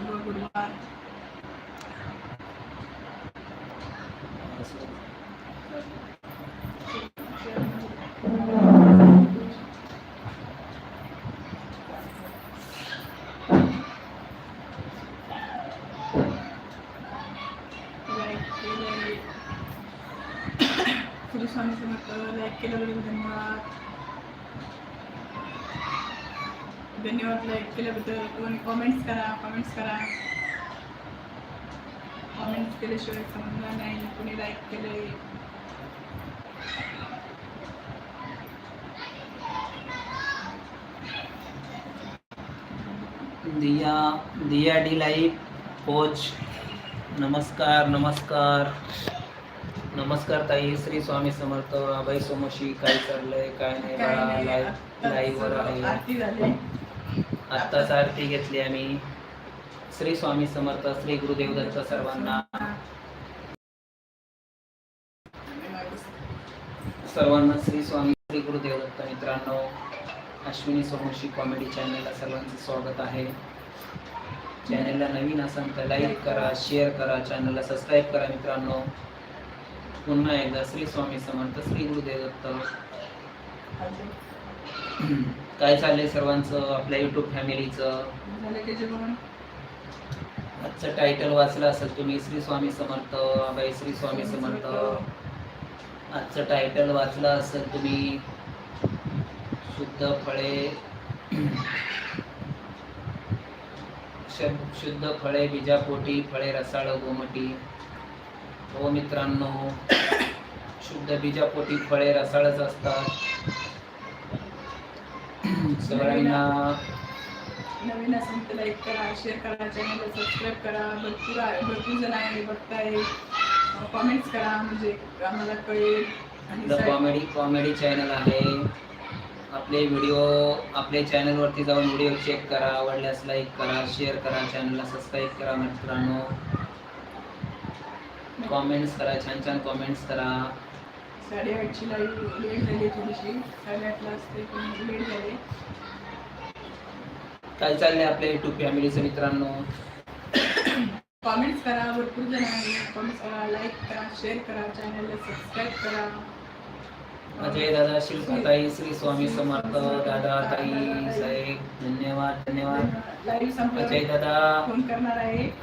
শুভ গুরুবার Thank you. धन्यवाद like केल्याबद्दल. कोणी कॉमेंट्स करा कॉमेंट्स करा. कॉमेंट्स केल्याशिवाय समजणार नाही. कोणी लाईक केलंय. Diya Diya the life coach नमस्कार नमस्कार. नमस्कार ताई श्री स्वामी समर्थ अभय सोमशी काय चाललंय काय नाही लाईव्ह वर आहे. आत्ताच आरती घेतली आम्ही. श्री स्वामी समर्थ श्री गुरुदेव दत्त सर्वांना. सर्वांना श्री स्वामी श्री गुरुदेव दत्त मित्रांनो अश्विनी सोमशी कॉमेडी चॅनलला सर्वांचं स्वागत आहे. चॅनलला नवीन असाल तर लाईक करा शेअर करा चॅनलला सबस्क्राईब करा मित्रांनो. पुन्हा एकदा श्री स्वामी समर्थ श्री गुरुदेव दत्त. काय चाललंय सर्वांचं? आपल्या युट्यूब फॅमिलीचं आजचं टायटल वाचलं असेल तुम्ही श्री स्वामी समर्थ अभय श्री स्वामी समर्थ. आजचं टायटल वाचलं असेल तुम्ही शुद्ध फळे. शुद्ध फळे बीजापोटी फळे रसाळ गोमटी. हो मित्रांनो शुद्ध बीजापोटी फळे रसाळच असतात. सगळ्यांना. नवीन असेल तर लाईक करा शेअर करा चॅनलला सबस्क्राईब करा. भरपूर आहे भरपूर जण आहे बघताय. कॉमेंट्स करा म्हणजे आम्हाला कळेल. आणि कॉमेडी कॉमेडी चॅनल आहे. आपले व्हिडिओ आपल्या चॅनलवरती जाऊन व्हिडिओ चेक करा. आवडल्यास लाईक करा शेअर करा चॅनलला सबस्क्राईब करा मित्रांनो. कॉमेंट्स करा छान छान कॉमेंट्स करा. साडेआठची लाईव्ह लेट झाली थोडीशी. साडेआठला असते पण लेट झाली. काय चाललंय आपल्या युट्यूब फॅमिलीचं मित्रांनो? कॉमेंट्स करा भरपूर जण आहे कॉमेंट्स करा लाईक करा शेअर करा चॅनलला सबस्क्राईब करा. अजय दादा शिल्पाताई श्री स्वामी समर्थ दादा ताई साहेब धन्यवाद धन्यवाद. अजय दादा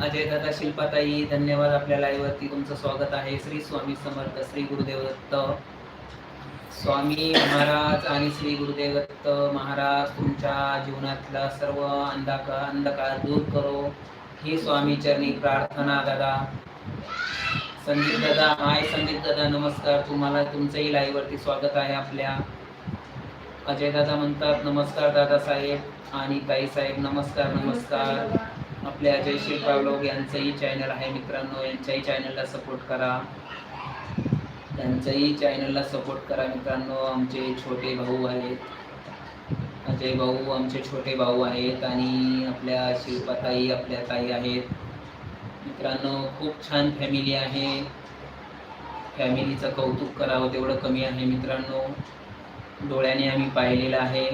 अजय दादा शिल्पाताई धन्यवाद आपल्या लाईव्ह वरती. तुमचं स्वागत आहे. श्री स्वामी समर्थ श्री गुरुदेव दत्त. स्वामी महाराज आणि श्री गुरुदेव दत्त महाराज तुमच्या जीवनातला सर्व अंधकार अंधकार दूर करो. ही स्वामी चरणी प्रार्थना दादा. संदीप दादा हाय संदीप दादा नमस्कार. तुम्हाला तुमचंही लाईव्हवरती स्वागत आहे आपल्या. अजय दादा म्हणतात नमस्कार दादा साहेब आणि ताई साहेब नमस्कार नमस्कार. आपल्या अजय शिल्पा यांचंही चॅनल आहे मित्रांनो. यांच्याही चॅनलला सपोर्ट करा. त्यांचंही चॅनलला सपोर्ट करा मित्रांनो. आमचे छोटे भाऊ आहेत. अजय भाऊ आमचे छोटे भाऊ आहेत आणि आपल्या शिल्पाताई आपल्या ताई आहेत. मित्रांनो खूप छान फॅमिली आहे. फॅमिलीचं कौतुक करावं तेवढं कमी आहे मित्रांनो. डोळ्याने आम्ही पाहिलेलं आहे.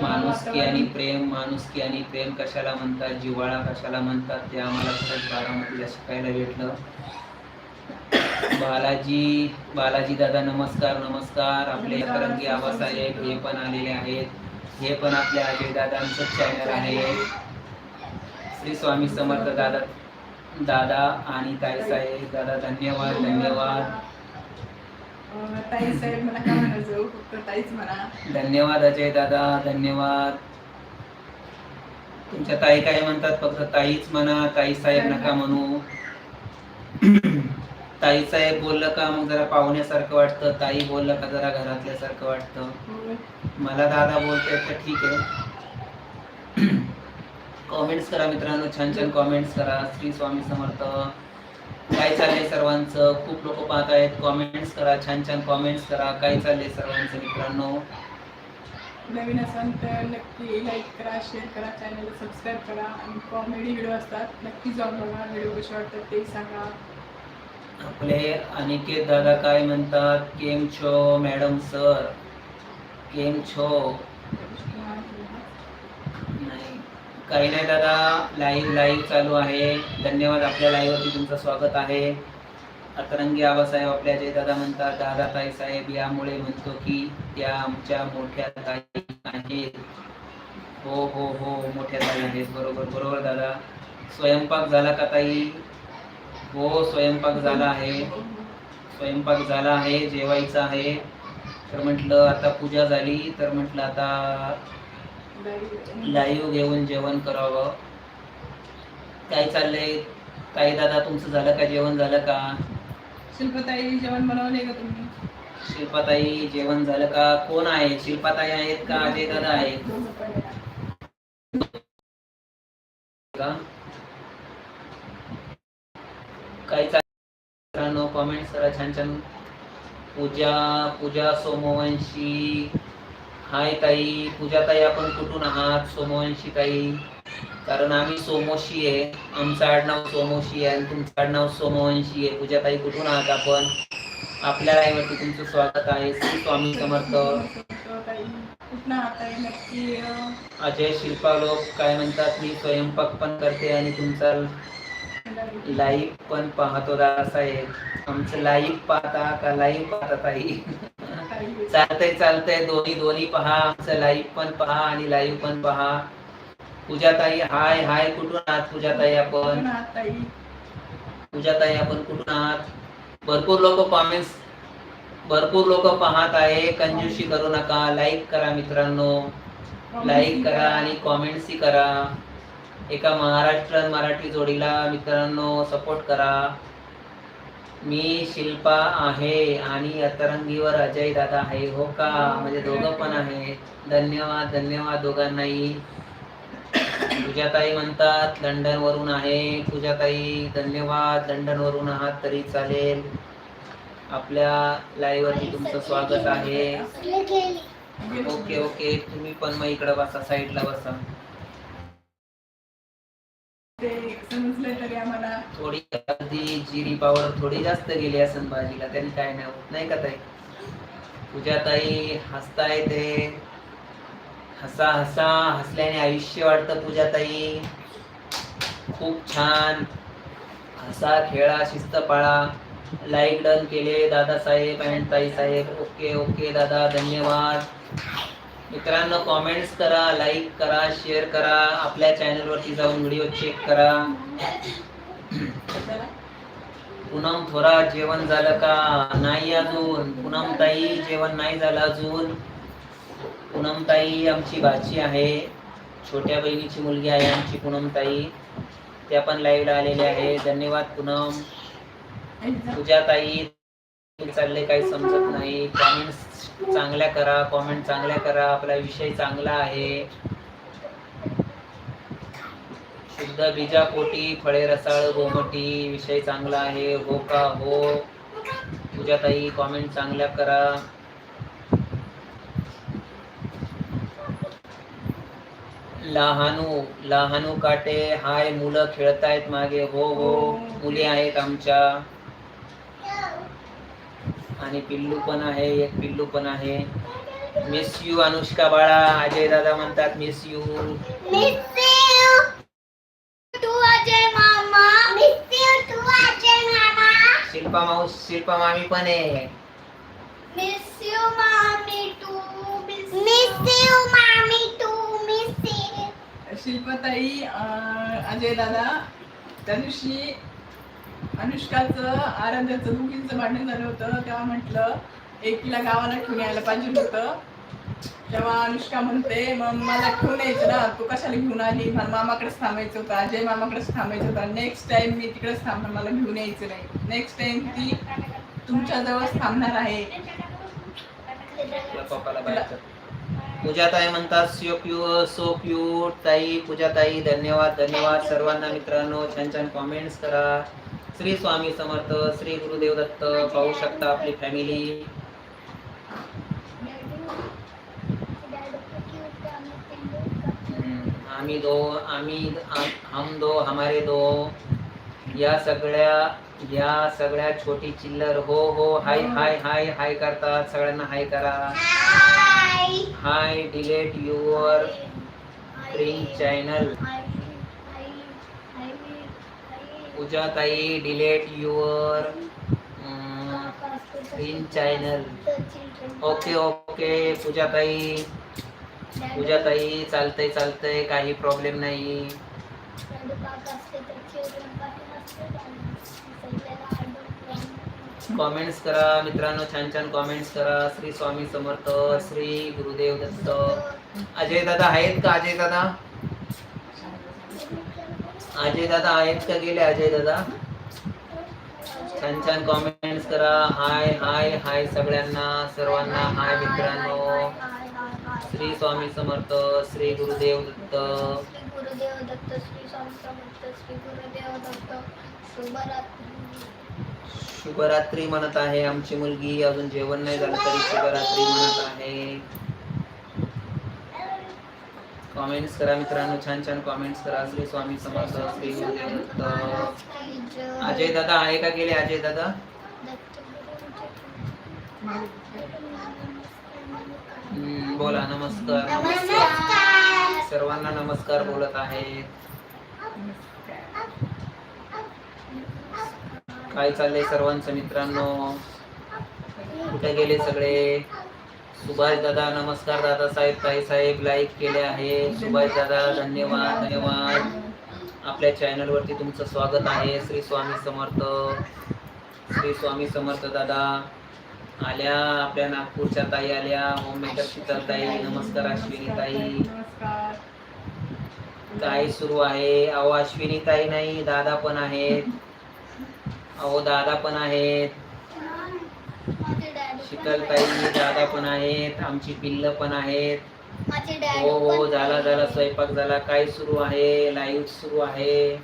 माणुसकी आणि. प्रेम माणुसकी आणि प्रेम कशाला म्हणतात? जिव्हाळा कशाला म्हणतात? ते आम्हाला खरंच बारामतीला शिकायला भेटलं. बालाजी बालाजी दादा नमस्कार नमस्कार. आपले करंगी आबासाहेब हे पण आलेले आहेत. हे पण आपल्या अजय दादांचं चॅनल आहे. श्री स्वामी समर्थ दादा दादा आणि ताई साहेब दादा धन्यवाद धन्यवाद. अं, ताई साहेब मला काय म्हणायचं फक्त ताईच म्हणा. धन्यवाद अजय दादा धन्यवाद. तुमच्या ताई काय म्हणतात? फक्त ताईच म्हणा ताई साहेब नका म्हणू. ताई साहेब बोललं का? मग जरा पाहुण्यासारखं वाटतं. ताई बोललं का? जरा घरातल्यासारखं वाटतं. मला दादा बोलतोय तर ठीक आहे. कॉमेंट्स करा मित्रांनो छान छान कॉमेंट्स करा. श्री स्वामी समर्थ. काय चाललंय सर्वांचं? खूप लोक पाहत आहेत. कॉमेंट्स करा छान छान कॉमेंट्स करा. काय चाललंय सर्वांचं मित्रांनो? नवीन असाल तर नक्की लाईक करा शेअर करा चॅनलला सबस्क्राईब करा. आणि कॉमेडी व्हिडिओ असतात नक्की जाऊन बघा. व्हिडिओ कसे वाटतात ते सांगा. आपले अनिकेत दादा काय म्हणतात? केम छो मॅडम सर केम छो. काही नाही दादा लाईव्ह लाईव्ह चालू आहे. धन्यवाद आपल्या लाईव्हवरती तुमचं स्वागत आहे. अतरंगी आबासाहेब आपल्या जे दादा म्हणतात दादा ताई साहेब यामुळे म्हणतो की त्या आमच्या मोठ्या ताई आहेत. हो हो हो मोठ्या ताई आहेत. बरोबर बरोबर दादा. स्वयंपाक झाला का ताई? हो स्वयंपाक झाला आहे. स्वयंपाक झाला आहे जेवायचा आहे. तर म्हटलं आता पूजा झाली. तर म्हटलं आता लाईव्ह घेऊन जेवण करावं. काय चाललंय? काही दादा तुमचं झालं का? जेवण झालं का? शिल्पताई जेवण बनवले का तुम्ही? शिल्पाताई जेवण झालं का? कोण आहे? शिल्पाताई आहेत का? अजय दादा आहेत. का? काय चालू कॉमेंट करा. छान छान पूजा पूजा सोमवंशी हाय ताई पूजा ताई आपण कुठून आहात? सोमवंशी ताई. कारण आम्ही सोमोशी आहे. आमचं आडनाव सोमोशी आहे आणि तुमचं आडनाव सोमवंशी आहे. पूजाताई कुठून आहात आपण? आपल्या लाईव्हवरती तुमचं स्वागत आहे. श्री स्वामी समर्थ. अजय शिल्पा लोक काय म्हणतात? मी स्वयंपाक पण करते आणि तुमचा लाईव्ह पण पाहतो दादा साहेब. आमचं लाईव्ह पाहता का? लाईव्ह पाहता ताई? चालतंय चालतंय. दोन्ही दोन्ही पहा. आमचं लाईव्ह पण पहा आणि लाईव्ह पण पहा. पूजाताई हाय हाय. कुठून आहात पूजाताई आपण? पूजाताई आपण कुठून आहात? भरपूर लोक कॉमेंट्स भरपूर लोक पाहत आहे. कंजूशी करू नका. लाईक करा मित्रांनो. लाईक करा आणि कॉमेंट्सही करा. एका महाराष्ट्र मराठी जोडीला मित्रांनो सपोर्ट करा. मी शिल्पा आहे आणि अतरंगीवर अजय दादा आहे. हो का? म्हणजे दोघं पण आहे धन्यवाद धन्यवाद दोघांनाही. पूजाताई म्हणतात लंडन वरून आहे. पूजाताई धन्यवाद लंडन वरून आहात तरी चालेल. आपल्या लाईव्ह वरती तुमचं स्वागत आहे. Okay okay. तुम्ही पण मग इकडे बसा साईडला बसा. आम्हाला? थोडी हळदी जिरी पावडर थोडी जास्त गेली असेल भाजीला त्यांनी काय नाही होत. नाही का ताई? पूजा ताई हसताय ते. हसा हसा हसल्याने आयुष्य वाटतं पूजा ताई खूप छान. हसा खेळा शिस्त पाळा लाईक डन केले दादा साहेब अँड ताई साहेब. ओके ओके दादा धन्यवाद. मित्रांनो कॉमेंट्स करा लाईक करा शेअर करा. आपल्या चॅनलवरती जाऊन व्हिडिओ चेक करा. पूनम थोरा जेवण झालं का? नाही अजून. पूनम ताई जेवण नाही झालं अजून. पूनम ताई आमची भाची आहे. छोट्या बहिणीची मुलगी आहे आमची पूनम ताई. त्या पण लाईव्हला आलेल्या आहे धन्यवाद पूनम. तुझ्या ताई चालले काही समजत नाही. कॉमेंट्स चांगल्या करा. कॉमेंट चांगल्या करा. आपला विषय चांगला आहे. शुद्ध बीजापोटी फळे रसाळ गोमटी विषय चांगला आहे हो का हो? तुझ्या ताई कॉमेंट चांगल्या करा. लहानू लहानू काटे हाय मुलं खेळतायत मागे हो हो मुली आहेत आमच्या. आणि पिल्लू पण आहे एक पिल्लू पण आहे. मिस यू अनुष्का बाळा. अजय दादा म्हणतात मिस यू शिल्पा माऊस शिल्पा मामी पण आहे. शिल्पताई अं, अजय दादा त्या दिवशी अनुष्काचं आराध्याचं दोघींचं भांडण झालं होतं तेव्हा म्हटलं एकीला गावाला ठेवून यायला पाहिजे होतं. तेव्हा अनुष्का म्हणते मग मला ठेवून यायचं ना तू कशाला घेऊन आली? मला मामाकडेच थांबायचं होतं अजय मामाकडेच थांबायचं होतं. नेक्स्ट टाइम मी तिकडेच थांबणार मला घेऊन यायचं नाही. नेक्स्ट टाइम ती तुमच्या जवळच थांबणार आहे. आपल्या पप्पाला बाहेर कर. पूजा ताई म्हणतात सो क्यू सो क्यूट ताई पूजा ताई धन्यवाद धन्यवाद. सर्वांना मित्रांनो छान छान कॉमेंट्स करा. श्री स्वामी समर्थ श्री गुरुदेव दत्त पाहू शकता आपली फॅमिली आम्ही दो आम्ही आम- हम दो हमारे दो. या सगळ्या या सगळ्या छोटी चिल्लर हो हो हाय हाय हाय हाय करतात. सगळ्यांना हाय करा. Hi. Delete your print channel. Pooja ताई delete your screen channel. Okay okay Pooja ताई पूजा ताई चालतंय चालतंय काही प्रॉब्लेम नाही. कॉमेंट्स करा मित्रांनो छान छान कॉमेंट्स करा. श्री स्वामी समर्थ श्री गुरुदेव दत्त. अजय दादा आहेत का? अजय दादा? अजय दादा आहेत का गेले? अजय दादा? छान छान कॉमेंट्स करा. हाय हाय हाय सगळ्यांना सर्वांना. हाय मित्रांनो. श्री स्वामी समर्थ श्री गुरुदेव दत्त. श्री गुरुदेव दत्त श्री स्वामी समर्थ श्री गुरुदेव दत्त शुभरात्री शुभरात्री म्हणत आहे आमची मुलगी. अजून जेवण नाही झालं तरी शुभरात्री म्हणत आहे. कॉमेंट्स करा मित्रांनो. छान छान कॉमेंट्स करा. श्री स्वामी समर्थ श्री गुरुदेव दत्त. अजय दादा आहे का गेले? अजय दादा? बोला नमस्कार. नमस्कार. सर्वांना नमस्कार बोलत आहेत. काय चाललंय सर्वांचं मित्रांनो? कुठे गेले सगळे? सुभाष दादा नमस्कार दादा साहेब ताई साहेब लाईक केले आहे. सुभाष दादा धन्यवाद धन्यवाद. आपल्या चॅनल वरती तुमचं स्वागत आहे. श्री स्वामी समर्थ. श्री स्वामी समर्थ दादा. आल्या आपल्या नागपूरच्या ताई आल्या होममेकर शीतल ताई नमस्कार अश्विनी ताई. काय सुरू आहे. अहो अश्विनी ताई नाही दादा पण आहेत. अहो दादा पण आहेत. शीतल ताई दादा पण आहेत. आमची पिल्ल पण आहेत. हो हो झाला झाला स्वयंपाक झाला. काय सुरू आहे? लाईव्ह सुरू आहे.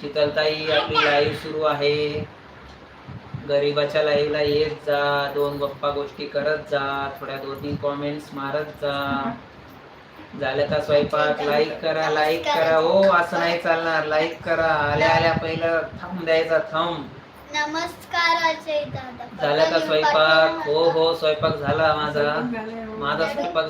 शीतलताई आपली लाईव्ह सुरू आहे. गरीबाच्या लाईव्हला येत जा दोन गप्पा गोष्टी करत जा थोड्या दोन तीन कॉमेंट्स मारत जा. झालं का स्वयंपाक? लाईक करा लाईक करा. हो असं नाही चालणार. लाईक करा. आल्या आल्या पहिलं थंब द्यायचा थंब नमस्कार अजय दादा. झालं का स्वयंपाक? हो हो स्वयंपाक झाला माझा. हो. माझा स्वयंपाक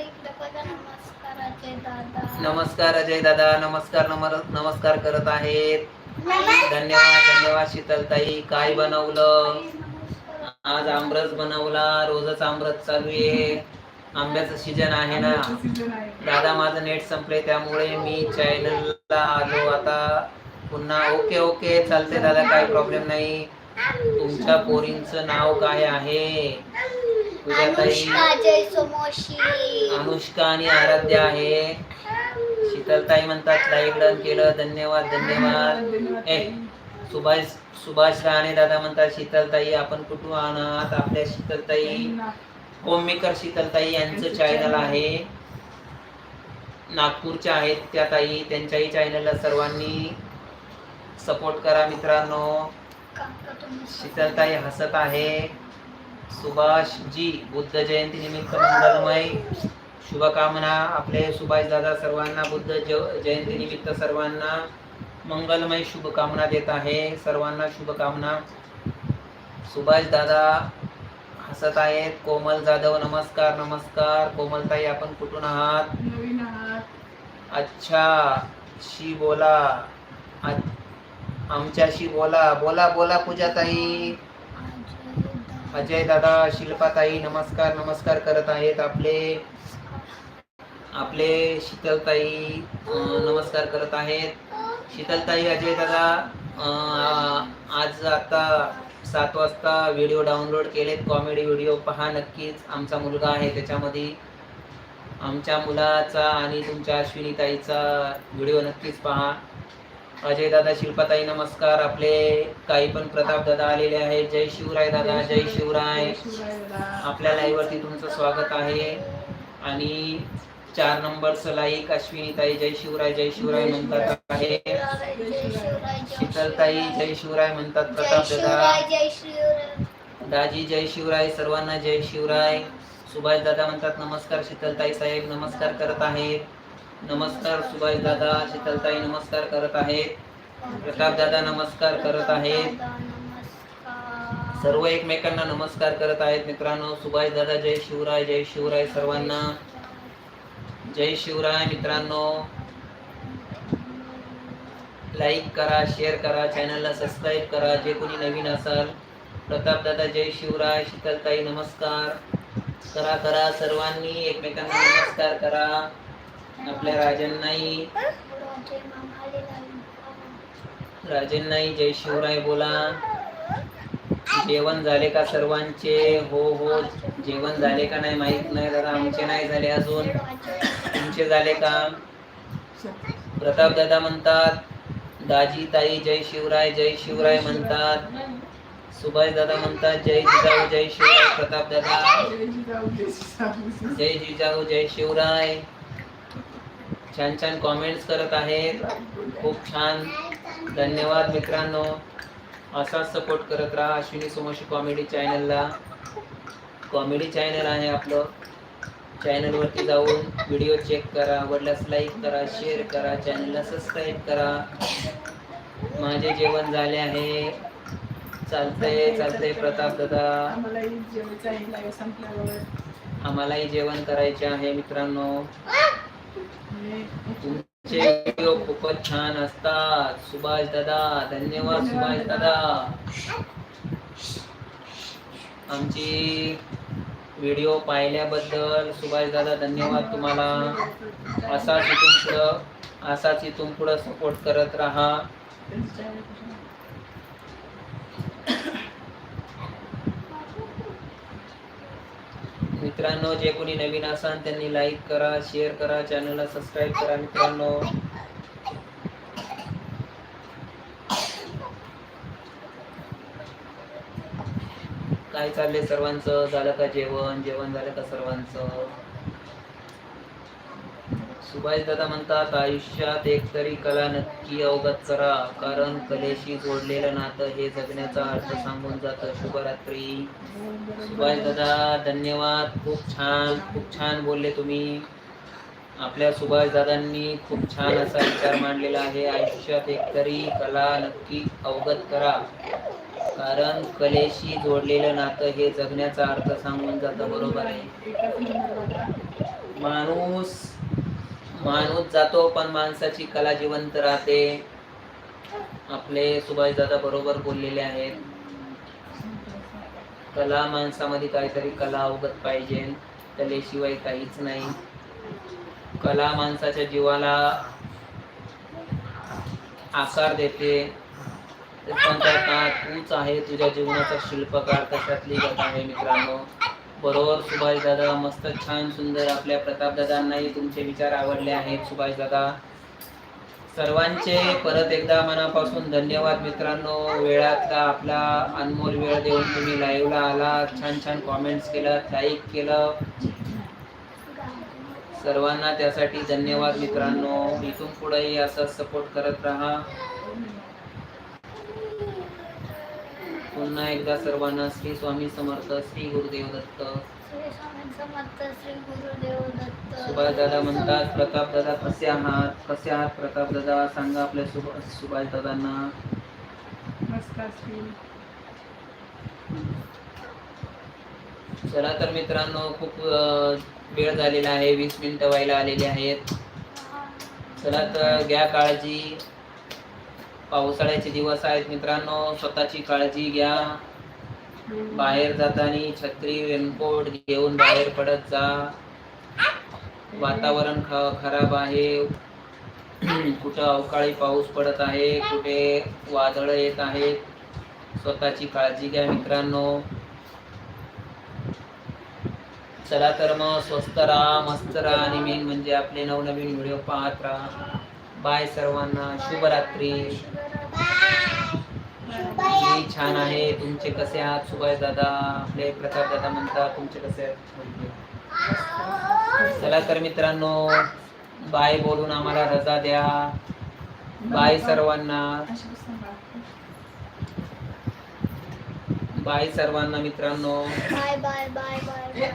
इकडे बघा. नमस्कार अजय दादा. नमस्कार अजय दादा. नमस्कार नमर- नमस्कार करत आहेत. धन्यवाद धन्यवाद शीतलताई. काय बनवलं? आज आमरस बनवला. रोजच आमरस चालू आहे. आंब्याचं सीजन आहे ना. दादा माझं नेट संपले त्यामुळे मी चॅनलला आलो आता. पुन्हा ओके ओके चालते दादा काय प्रॉब्लेम नाही. तुमच्या पोरींचं नाव काय आहे? अनुष्का आणि आराध्या आहे. शीतलताई म्हणतात लाईव्ह डन केलं धन्यवाद धन्यवाद. ए सुभाष सुभाष राणे दादा म्हणतात शीतलताई आपण कुठून आहात? आपल्या शीतलताई होममेकर शीतलताई यांचं चॅनल आहे. नागपूरच्या आहेत त्या ताई त्यांच्याही चॅनलला सर्वांनी सपोर्ट करा मित्रांनो. शीतलताई हसत आहे. सुभाष जी बुद्ध जयंती निमित्त मंगलमय. शुभकामना आपले सुभाष दादा सर्वांना बुद्ध ज- जयंती निमित्त सर्वांना मंगलमय शुभकामना देत आहे. सर्वांना शुभकामना. सुभाष दादा हसत आहेत. कोमल जाधव नमस्कार नमस्कार. कोमलताई आपण कुठून आहात? नवीन आहात. अच्छा शी बोला. आमच्याशी बोला. बोला बोला पूजाताई. अजय दादा शिल्पाताई नमस्कार नमस्कार करत आहेत आपले. आपले शीतलताई नमस्कार करत आहेत. शीतलताई अजय दादा आज आता सात वाजता व्हिडिओ डाउनलोड केलेत. कॉमेडी व्हिडिओ पहा नक्कीच. आमचा मुलगा आहे त्याच्यामध्ये. आमच्या मुलाचा आणि तुमच्या अश्विनीताईचा व्हिडिओ नक्कीच पहा. अजय दादा शिल्पाताई नमस्कार. आपले काही पण प्रताप दादा आलेले आहेत. जय शिवराय दादा जय शिवराय. आपल्या लाईव्ह वरती तुमचं स्वागत आहे. आणि चार नंबर सलाई अश्विनीताई जय शिवराय जय शिवराय म्हणतात आहे. शीतलताई जय शिवराय म्हणतात प्रताप दादा. दाजी जय शिवराय सर्वांना जय शिवराय. सुभाष दादा म्हणतात नमस्कार शीतलताई साहेब नमस्कार करत आहेत. नमस्कार सुभाष दादा शीतलताई नमस्कार करत आहेत. प्रताप दादा नमस्कार करत आहेत. सर्व एकमेकांना नमस्कार करत आहेत मित्रांनो. सुभाष दादा जय शिवराय जय शिवराय सर्वांना. जय शिवराय मित्रांनो. लाईक करा शेअर करा चॅनलला सबस्क्राईब करा जे कोणी नवीन असाल. प्रतापदादा जय शिवराय शीतलताई नमस्कार. करा करा सर्वांनी एकमेकांना नमस्कार करा. आपल्या राजांनाही राजांनाही जय शिवराय बोला. जेवण झाले का सर्वांचे? हो हो. जेवण झाले का नाही माहीत नाही दादा आमचे नाही झाले अजून. तुमचे झाले का प्रताप दादा म्हणतात दाजी ताई जय शिवराय जय शिवराय म्हणतात. सुभाष दादा म्हणतात जय जिजाऊ जय शिवराय. प्रताप दादा जय जिजाऊ, जय जय जिजाऊ जय शिवराय. छान छान कॉमेंट्स करत आहेत. खूप छान. धन्यवाद मित्रांनो. असाच सपोर्ट करत राहा. अश्विनी सोमशी कॉमेडी चॅनलला कॉमेडी चॅनल आहे आपलं. चॅनलवरती जाऊन व्हिडिओ चेक करा आवडल्यास लाईक करा शेअर करा चॅनलला सबस्क्राईब करा. माझे जेवण झाले आहे. चालतंय चालतंय प्रताप दादा. आम्हालाही जेवण करायचे आहे मित्रांनो. तुमचे व्हिडिओ खूपच छान असतात. सुभाष दादा धन्यवाद सुभाष दादा. आमची व्हिडिओ पाहिल्याबद्दल सुभाष दादा धन्यवाद तुम्हाला. असाच इथून पुढं असाच इथून पुढं सपोर्ट करत राहा. मित्रांनो जे कोणी नवीन असाल त्यांनी लाईक करा शेअर करा चॅनलला सबस्क्राईब करा मित्रांनो. काय चाललंय सर्वांचं? झालं का जेवण? जेवण झालं का सर्वांचं? सुभाष दादा म्हणतात आयुष्यात एकतरी कला नक्की अवगत करा कारण कलेशी जोडलेलं नातं हे जगण्याचा अर्थ सांगून जातं. शुभरात्री. सुभाष दादा धन्यवाद. खूप छान खूप छान बोलले तुम्ही. आपल्या सुभाष दादांनी खूप छान असा विचार मांडलेला आहे. आयुष्यात एकतरी कला नक्की अवगत करा. कारण कलेशी जोडलेलं नातं हे जगण्याचा अर्थ सांगून जातं बरोबर आहे. माणूस माणूस जातो पण माणसाची कला जिवंत राहते. आपले सुभाष दादा बरोबर बोललेले आहेत. कला माणसामध्ये काहीतरी कला अवगत पाहिजे. कलेशिवाय काहीच नाही. कला माणसाच्या जीवाला आकार देते. ते म्हणतात तूच आहे तुझ्या जीवनाचा शिल्पकार तशातली गत आहे मित्रांनो? बरोबर सुभाष दादा मस्त छान सुंदर आपल्या प्रताप दादांनाही तुमचे विचार आवडले आहेत सुभाष दादा सर्वांचे परत एकदा मनापासून धन्यवाद मित्रांनो. वेळातला आपला अनमोल वेळ देऊन तुम्ही लाईव्हला आला. छान छान कॉमेंट्स केलं लाईक केलं. सर्वांना त्यासाठी धन्यवाद मित्रांनो. इथून पुढेही असं सपोर्ट करत राहा. पुन्हा एकदा सर्वांना श्री स्वामी समर्थ श्री गुरुदेव दत्त. श्री स्वामी समर्थ श्री गुरुदेव दत्त. सुभाष दादा म्हणतात प्रताप दादा कसे आहात? कसे आहात प्रताप दादा? सांगा आपल्या सुभा सुभाष दादांना. नमस्कार श्री. चला तर मित्रांनो खूप वेळ झालेला आहे वीस मिनिटं व्हायला आलेली आहेत. चला तर घ्या काळजी. पावसाळ्याचे दिवस आहेत मित्रांनो. स्वतःची काळजी घ्या. बाहेर जाताना छत्री रेनकोट घेऊन बाहेर पडत जा. वातावरण ख खराब आहे. कुठं अवकाळी पाऊस पडत आहे कुठे वादळ येत आहेत स्वतःची काळजी घ्या मित्रांनो. चला तर मग स्वस्त राहा मस्त राहा आणि मेन म्हणजे आपले नवनवीन व्हिडिओ पाहत राहा. बाय सर्वांना शुभरात्री. मी छान आहे तुमचे कसे आहात? सुभाष दादा आपले प्रताप दादा म्हणतात तुमचे कसे आहेत? चला तर मित्रांनो बाय बोलून आम्हाला रजा द्या. बाय सर्वांना. बाय सर्वांना मित्रांनो. Bye bye bye. Bye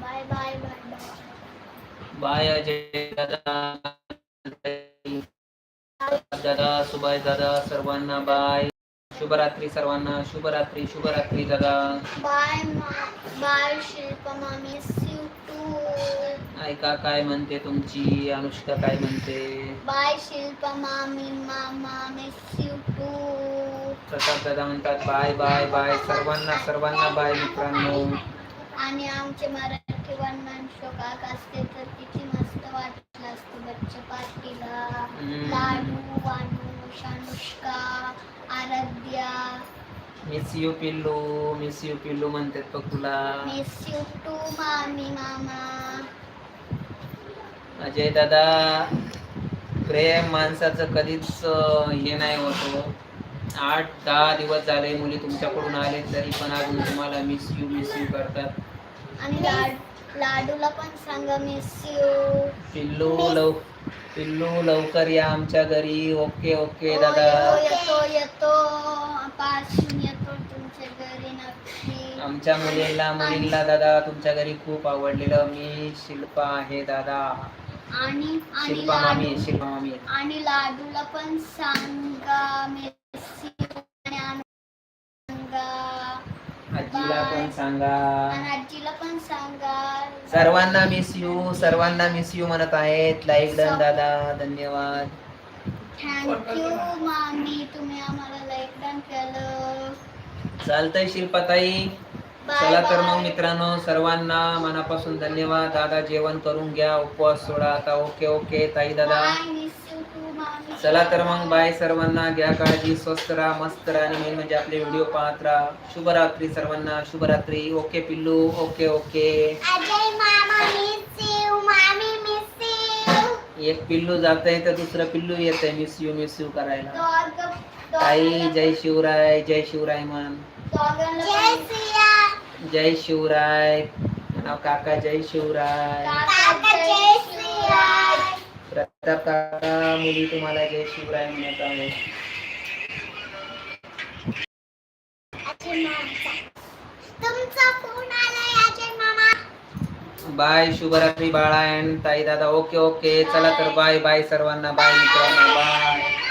bye bye bye. Bye Ajay दादा. दादा सुभाष दादा सर्वांना बाय. शुभरात्री सर्वांना शुभरात्री शुभरात्री दादा. बाय बाय शिल्पा मामी यू टू ऐका काय म्हणते तुमची? अनुष्का काय म्हणते? बाय शिल्पा मामी मामा मिस यू टू प्रताप दादा म्हणतात बाय बाय बाय. सर्वांना सर्वांना बाय मित्रांनो. आणि आमचे मराठी वर्णन शोकाक असते तर अनुष्का आराध्या. मिस यू पिल्लू. मिस यू पिल्लू म्हणतात बघ तुला. मिस यू टू मामी मामा. अजय दादा प्रेम माणसाचं कधीच हे नाही होतो. आठ दहा दिवस झाले मुली तुमच्याकडून आले तरी पण अजून तुम्हाला मिस यू मिस यू करतात. आणि लाड लाडूला पण सांगा मिस यू पिल्लू लव पिल्लू लवकर या आमच्या घरी. ओके ओके हो, दादा. येतो येतो येतो. पासून येतो तुमच्या घरी नक्की. आमच्या मुलींना मुलींना दादा तुमच्या घरी खूप आवडलेलं. मी शिल्पा आहे दादा. आणि शिल्पा मामी शिल्पा मामी आणि लाडूला पण सांगा मिस आजीला पण सांगा. आजीला सर्वांना मिस यू सर्वांना मिस यू म्हणत आहेत. लाईक डन दादा. धन्यवाद. थँक्यू मामी. तुम्ही आम्हाला लाईक डन केलं. चालतंय शिल्पाताई चला तर. मग मित्रांनो सर्वांना मनापासून धन्यवाद. दादा जेवण करून घ्या. उपवास सोडा. आता ओके ओके ताई दादा. चला तर मग बाय सर्वांना घ्या काळजी स्वस्त राहा मस्त राहा आणि मेन म्हणजे आपले व्हिडिओ पाहत राहा. शुभरात्री सर्वांना शुभरात्री. ओके पिल्लू. ओके ओके एक पिल्लू जात आहे तर दुसरं पिल्लू येत आहे मिस यू मिस यू करायला ताई जय शिवराय जय शिवराय मन जय शिवराय. काका जय शिवराय. प्रताप काका मुली तुम्हाला जय शिवराय म्हणत आहे. बाय शुभरात्री बाळा अँड ताई दादा ओके ओके. चला तर बाय बाय सर्वांना. बाय मित्रांना बाय.